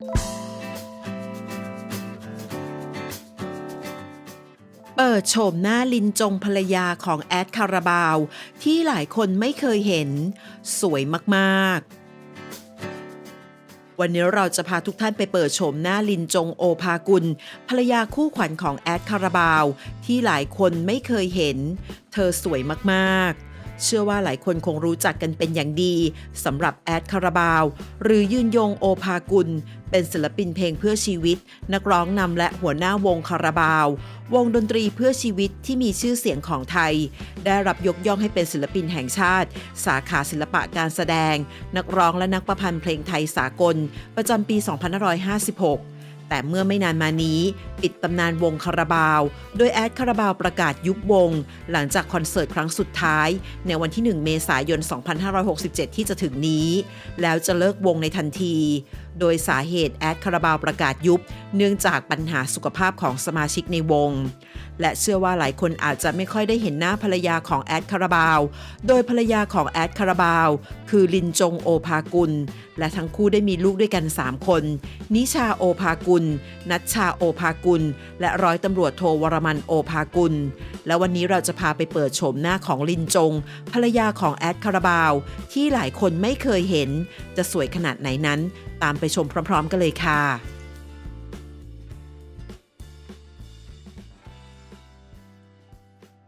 เปิดโฉมหน้าลินจงภรรยาของแอดคาราบาว ที่หลายคนไม่เคยเห็น สวยมากๆวันนี้เราจะพาทุกท่านไปเปิดโฉมหน้าลินจงโอภากุล ภรรยาคู่ขวัญของแอดคาราบาว ที่หลายคนไม่เคยเห็น เธอสวยมากๆ เชื่อว่าหลายคนคงรู้จักกันเป็นอย่างดีสำหรับแอดคาราบาว หรือยืนยงโอภากุล เป็นศิลปินเพลงเพื่อชีวิต นักร้องนำและหัวหน้าวงคาราบาว วงดนตรีเพื่อชีวิตที่มีชื่อเสียงของไทย ได้รับยกย่องให้เป็นศิลปินแห่งชาติ สาขาศิลปะการแสดง นักร้องและนักประพันธ์เพลงไทยสากล ประจำปี 2556 แต่เมื่อไม่นานมานี้ ปิดตำนานวงคาราบาว โดยแอดคาราบาวประกาศยุบวง หลังจากคอนเสิร์ตครั้งสุดท้าย ในวันที่ 1 เมษายน 2567 ที่จะถึงนี้ แล้วจะเลิกวงในทันทีโดยสาเหตุแอดคาราบาวประกาศยุบ เนื่องจากปัญหาสุขภาพของสมาชิกในวง และเชื่อว่าหลายคนอาจจะไม่ค่อยได้เห็นหน้าภรรยาของแอดคาราบาว โดยภรรยาของแอดคาราบาว คือลินจงโอภากุล และทั้งคู่ได้มีลูกด้วยกัน 3 คน นิชาโอภากุล นัชชาโอภากุล และร้อยตำรวจโทวรมันโอภากุล และวันนี้เราจะพาไปเปิดโฉมหน้าของลินจง ภรรยาของแอดคาราบาว ที่หลายคนไม่เคยเห็น จะสวยขนาดไหนนั้น ตามไปชมพร้อม ๆ กันเลยค่ะ